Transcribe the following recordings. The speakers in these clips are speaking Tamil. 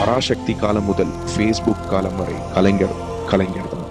பராசக்தி காலம் முதல் ஃபேஸ்புக் காலம் வரை கலைஞர் கலைஞர் தான்.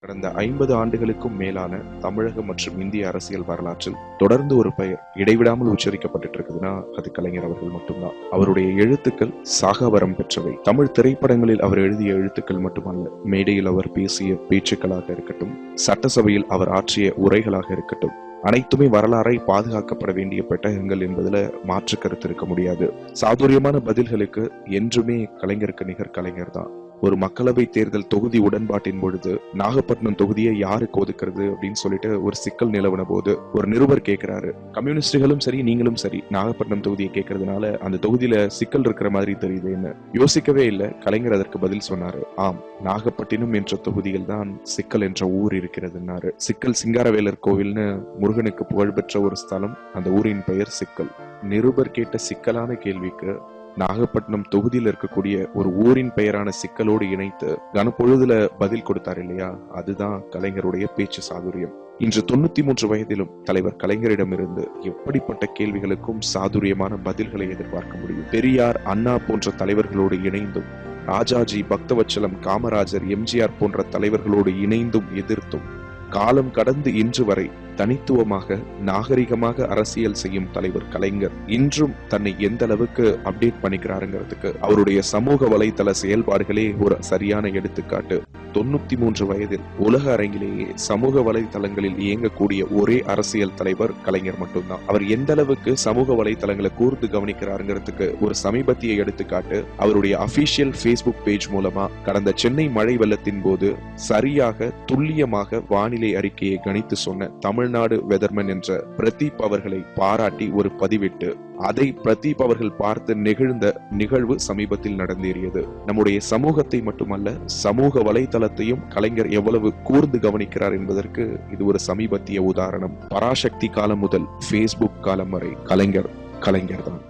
கடந்த ஐம்பது ஆண்டுகளுக்கும் மேலான தமிழக மற்றும் இந்திய அரசியல் வரலாற்றில் தொடர்ந்து ஒரு பெயர் இடைவிடாமல் உச்சரிக்கப்பட்டு இருக்குதுன்னா அது கலைஞர் அவர்கள் மட்டும்தான். அவருடைய எழுத்துக்கள் சாகவரம் பெற்றவை. தமிழ் திரைப்படங்களில் அவர் எழுதிய எழுத்துக்கள் மட்டுமல்ல மேடையில் அவர் பேசிய பேச்சுக்களாக இருக்கட்டும் சட்டசபையில் அவர் ஆற்றிய உரைகளாக இருக்கட்டும் அனைத்துமே வரலாறை பாதுகாக்கப்பட வேண்டிய பெட்டகங்கள் என்பதுல மாற்று கருத்து இருக்க முடியாது. சாதுரியமான பதில்களுக்கு என்றுமே கலைஞருக்கு நிகர் கலைஞர் தான். ஒரு மக்களவை தேர்தல் தொகுதி உடன்பாட்டின் பொழுது நாகப்பட்டினம் தொகுதியை யாருக்கு ஒதுக்குறது அப்படின்னு சொல்லிட்டு ஒரு சிக்கல் நிலவன போது ஒரு நிருபர் கேட்கிறாரு கம்யூனிஸ்டுகளும் சரி நீங்களும் சரி நாகப்பட்டினம் தொகுதியை கேட்கறதுனால அந்த தொகுதியில சிக்கல் இருக்கிற மாதிரி தெரியுதுன்னு யோசிக்கவே இல்லை. கலைஞர் அதற்கு பதில் சொன்னாரு. ஆம் நாகப்பட்டினம் என்ற தொகுதியில் தான் சிக்கல் என்ற ஊர் இருக்கிறதுன்னாரு. சிக்கல் சிங்காரவேலர் கோவில்னு முருகனுக்கு புகழ்பெற்ற ஒரு ஸ்தலம் அந்த ஊரின் பெயர் சிக்கல். நிருபர் கேட்ட சிக்கலான கேள்விக்கு நாகப்பட்டினம் தொகுதியில் இருக்கக்கூடிய ஒரு ஊரின் பெயரான சிக்கலோடு இணைத்து கனப்பொழுதுல பதில் கொடுத்தார் இல்லையா? அதுதான் கலைஞருடைய பேச்சு சாதுரியம். இன்று தொண்ணூத்தி மூன்று வயதிலும் தலைவர் கலைஞரிடமிருந்து எப்படிப்பட்ட கேள்விகளுக்கும் சாதுரியமான பதில்களை எதிர்பார்க்க முடியும்? பெரியார் அண்ணா போன்ற தலைவர்களோடு இணைந்தும் ராஜாஜி பக்தவச்சலம் காமராஜர் எம்ஜிஆர் போன்ற தலைவர்களோடு இணைந்தும் எதிர்த்தும் காலம் கடந்து இன்று வரை தனித்துவமாக நாகரிகமாக அரசியல் செய்யும் தலைவர் கலைஞர் இன்றும் தன்னை எந்த அளவுக்கு அப்டேட் பண்ணிக்கிறாருங்கிறதுக்கு அவருடைய சமூக வலைதள செயல்பாடுகளே ஒரு சரியான எடுத்துக்காட்டு. தொண்ணூத்தி மூன்று வயதில் உலக அரங்கிலேயே சமூக வலைதளங்களில் இயங்கக்கூடிய ஒரே அரசியல் தலைவர் கலைஞர் மட்டும்தான். அவர் எந்த அளவுக்கு சமூக வலைத்தளங்களை கூர்ந்து கவனிக்கிறாருங்கிறதுக்கு ஒரு சமீபத்திய எடுத்துக்காட்டு அவருடைய அபிஷியல் ஃபேஸ்புக் பேஜ் மூலமா கடந்த சென்னை மழை வெள்ளத்தின் போது சரியாக துல்லியமாக வானிலை அறிக்கையை கணித்து சொன்ன தமிழ்நாடு வெதர்மன் என்ற பிரதீப் அவர்களை பாராட்டி ஒரு பதிவிட்டு அதை பிரதீப் அவர்கள் பார்த்து நிகழ்ந்த நிகழ்வு சமீபத்தில் நடந்தேறியது. நம்முடைய சமூகத்தை மட்டுமல்ல சமூக வலைதளத்தையும் கலைஞர் எவ்வளவு கூர்ந்து கவனிக்கிறார் என்பதற்கு இது ஒரு சமீபத்திய உதாரணம். பராசக்தி காலம் முதல் ஃபேஸ்புக் காலம் வரை கலைஞர் கலைஞர் தான்